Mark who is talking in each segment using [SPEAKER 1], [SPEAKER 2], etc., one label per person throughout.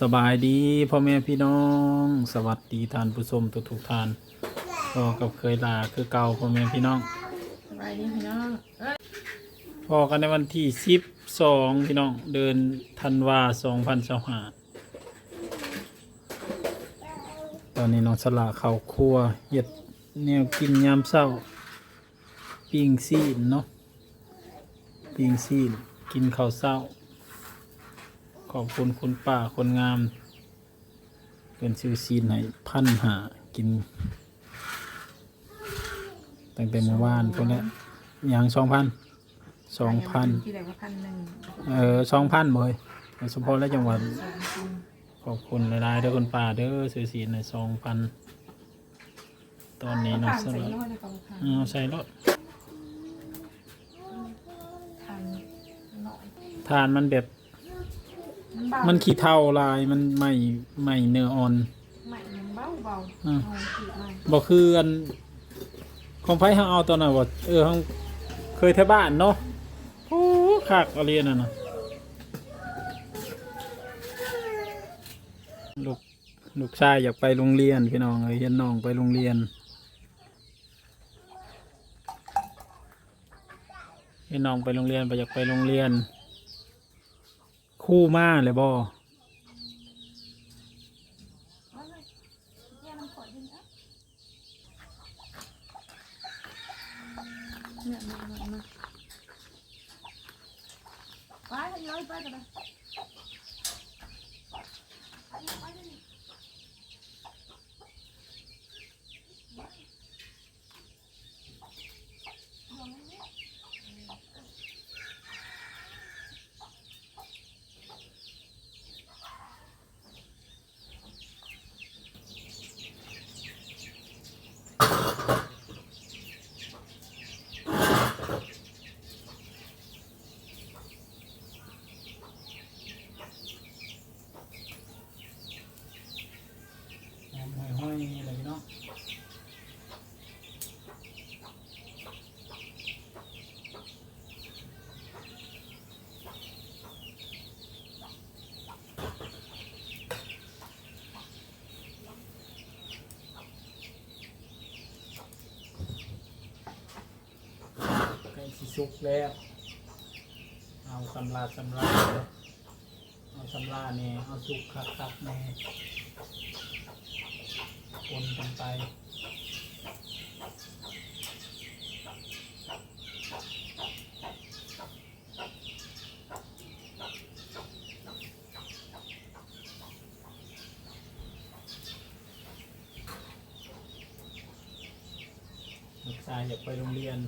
[SPEAKER 1] สบายดีพ่อแม่พี่น้อง สวัสดีท่านผู้ชมทุกทุกๆท่านก็กับเคยลาคือเก่าพ่อแม่พี่น้อง
[SPEAKER 2] สบายดีพี่น้องเอ้ย
[SPEAKER 1] พอกันในวันที่สิบสองพี่น้องเดินธันวาสองพันสองห้าตอนนี้น้องสลาเข้าครัวเฮ็ดแนวกินยามเช้าปิ้งซีนเนาะปิ้งซีนกินข้าวเช้า ขอบคุณคุณป้าคนงาม เป็นซื้อซีนให้พันหากิน ตั้งแต่เมื่อวานพวกนี้อย่างสองพันสองพัน
[SPEAKER 2] ที่ไหนก็พันหนึ่ง
[SPEAKER 1] เออสองพันบ่อยเฉพาะและจังหวัด
[SPEAKER 2] สองพัน
[SPEAKER 1] ขอบคุณหลายๆเด้อคุณป้าเด้อซื้อซีนในสองพันตอนนี้น้อง
[SPEAKER 2] ผ่าน
[SPEAKER 1] ส
[SPEAKER 2] ใส่
[SPEAKER 1] ลัด
[SPEAKER 2] น้อยเลยก็ผ่าน
[SPEAKER 1] เอาใส่รถ
[SPEAKER 2] ผ่านน้อย
[SPEAKER 1] ทานมันแบบ
[SPEAKER 2] มัน เบา
[SPEAKER 1] มันขี้เท่าลายมันไม่ไม่เนื้ออ่อน
[SPEAKER 2] ใหม่มันเบาเบา
[SPEAKER 1] อืม
[SPEAKER 2] เอาขีดมา
[SPEAKER 1] บอกคืออันของไผเฮาเอาตอนน่ะบ่เออเฮาเคยแถวบ้านเนาะโอ้คักอะไรนั่นน่ะลูกลูกชายอยากไปโรงเรียนพี่น้องเอ้ยเห็นน้องไปโรงเรียนเห็นน้องไปโรงเรียนไปอยากไปโรงเรียน คู่มาเลยบ่
[SPEAKER 2] เอาเลยแย่มันขอดินเอะเนี่ยมามาไปทยอยไปกันเลยไปเลย
[SPEAKER 1] ห้อยๆอะไรเนาะ ใกล้สิสุกแล้ว เอาสำลาสำลาเอาสำลาเนี่ยเอาสุกคักคักๆแน่คนกันไปลูกชายอยากไปโรงเรียน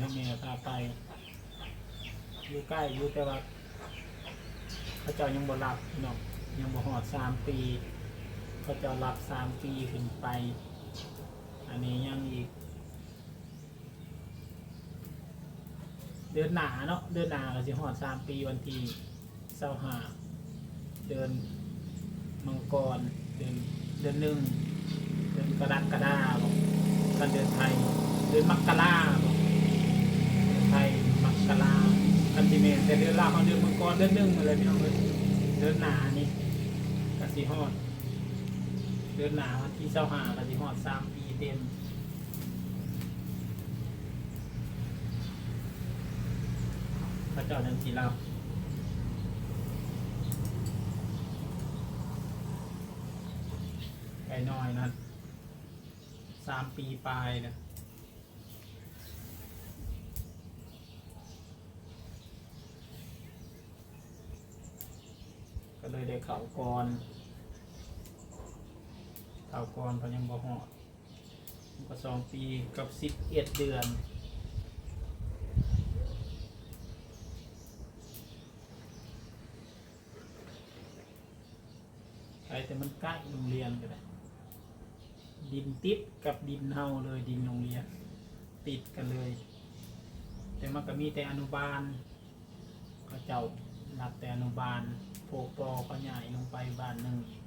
[SPEAKER 1] ให้แม่พาไป อยู่ใกล้อยู่แต่ว่าเขาเจ้ายังบ่รับพี่น้องยังบ่หอดสามปีเขาเจ้ารับสามปีขึ้นไป อันนี้ยังอีก เดือนหนาเนาะเดือนหนาก็สิหอดสามปีวันที่เสาหาเดือนมังกรเดือนเดือนหนึ่งเดือนกระดักฎาคมกันเดือนไทยเดือนมักราบ่เดือนไทยมกรา กันสิเมนแต่เดือนลาเขาเดือนมังกรเดือนหนึ่งอะไรพี่น้องเลยเดือนหนานี่กสิฮอด เดือนหนาวันที่เสาหากสิฮอดสามปีเต็มพระเจ้าจังสีเราไก่น้อยนะสามปีปลายนะ ก็เลยได้เข่าวกรเข่าวกรเพนยังบ่หอดมันก็สองปีกับสิบเอ็ดเดือนไปแต่มันใกล้โรงเรียนก็ได้ดินติดกับดินเฮาเลยดินโรงเรียน ติดกันเลย แต่มันก็มีแต่อนุบาลก็เจ้ารับแต่อนุบาล โพกปอขยายลงไปบ้านหนึ่งอีก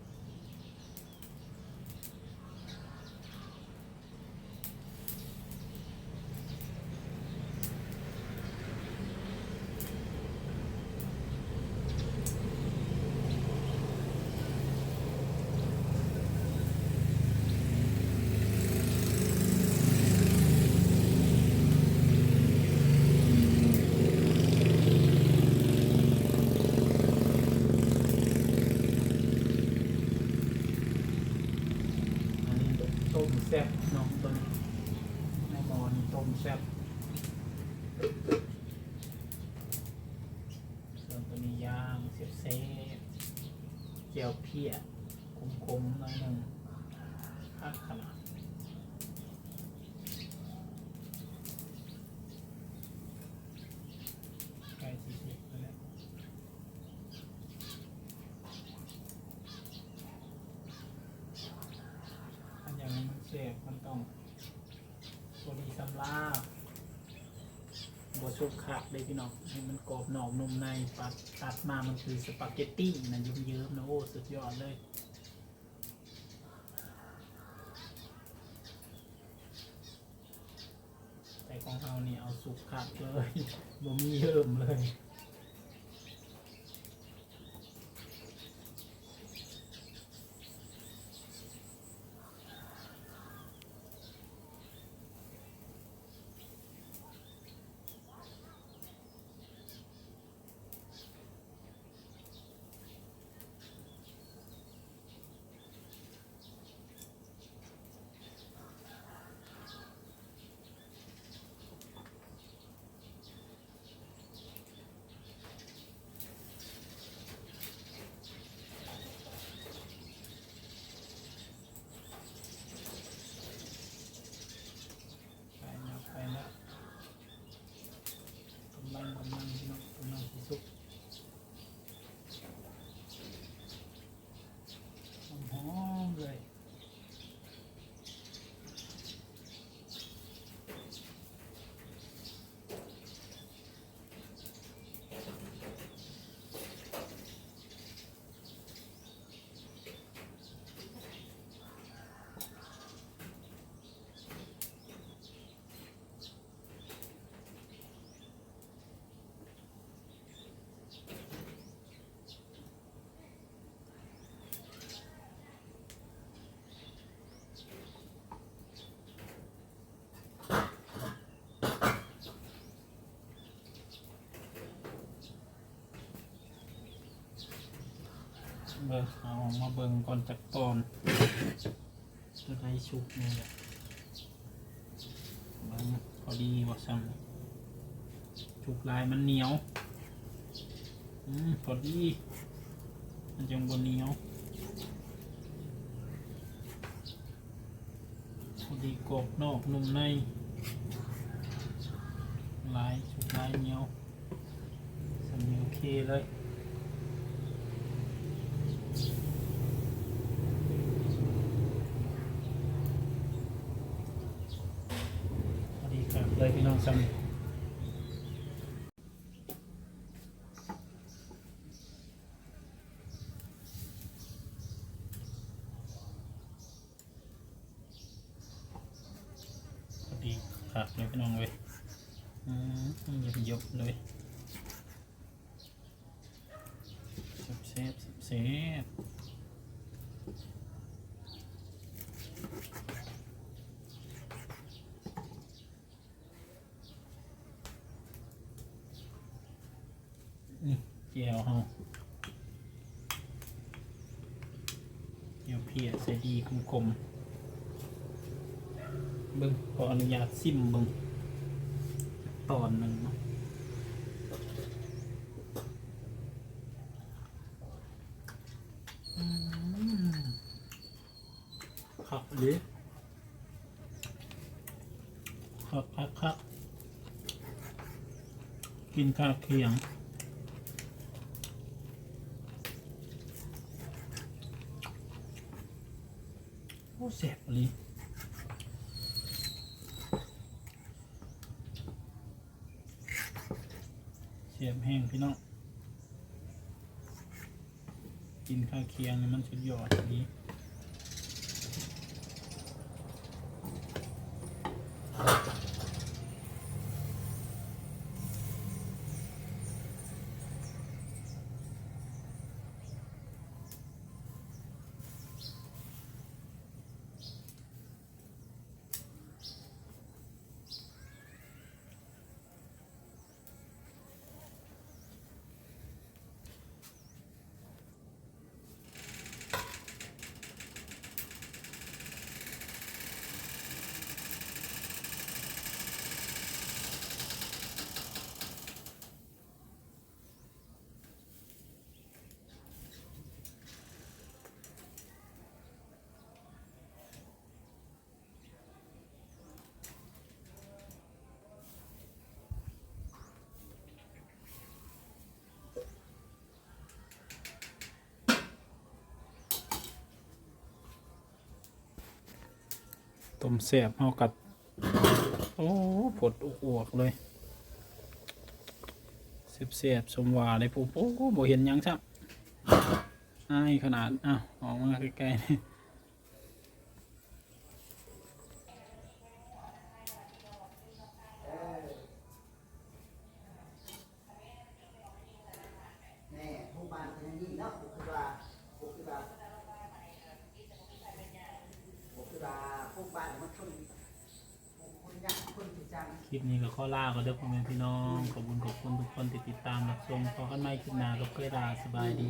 [SPEAKER 1] แซ่บน้องตัวนี้ในหมอนี่ต้มแซ่บ ส่วนตัวนี้ย่างเสียบเซฟเจียวเพียคมๆหน่อยหนึ่งฮักขนาดใกล้สี่สิบแล้วอันอย่างมันเสียบมันต้องตัวดีสำลาบ บชุบคลาดเลยพี่น้องให้มันกรอบหนอกนุ่มในปัดตัดมามันคือสปาเกตตี้นะเยิ้มๆนะโอ้สุดยอดเลยแต่ของเรานี่เอาสุกคลาดเลยบ่มีเยิ้มเลย ไปแล้วไปแล้วกำลังกำลังพี่น้องกำลังสิสุกหอมๆเลย เบิ่งเอามาเบิ่งก่อนจากตอนจะได้ชุกนี่แหละเบิ่งพอดีว่าซ้ำชุกลายมันเหนียวอืมพอดี มันจังบนเหนียวพอดีกรอบนอกนุ่มในลายชุกลายเหนียวสำเนียงโอเคเลย พอดีครับ เลยพี่น้องซ้ำดีครับเลยพี่น้องเลยอืมหยบยบเลยเซฟเซฟเซฟนี่เจียวเฮาเจียวเพียใส่ดีคมๆเบิ้งขออนุญาตซิมเบิ้งตอนหนึ่งเนาะอืมครับหรือครับครับครับกินข้าวเคียง แสบเลยเสียบแห้งพี่น้อง กินข้าวเคียงนี่มันสุดยอดนี้ ต้มแซ่บเฮากับโอ้ปวดอวกๆเลยเสียบๆสมหวาเลยปุ๊บโอ้โหบ่เห็นยังซับอายขนาดอ้าวออกมาใกล้ๆนี่
[SPEAKER 3] แน่ผู้บ้านเป็นอย่างนี้เนาะคือว่าคือว่าคือว่าผู้บ้านมันคนคนยากคนที่จัง
[SPEAKER 1] คลิปนี้ก็ขอลาก็เด้อพ่อแม่พี่น้อง ขอบคุณขอบคุณทุกคนที่ติดตามรับชมขอกันใหม่คลิปหน้ากับเคยดาสบายดี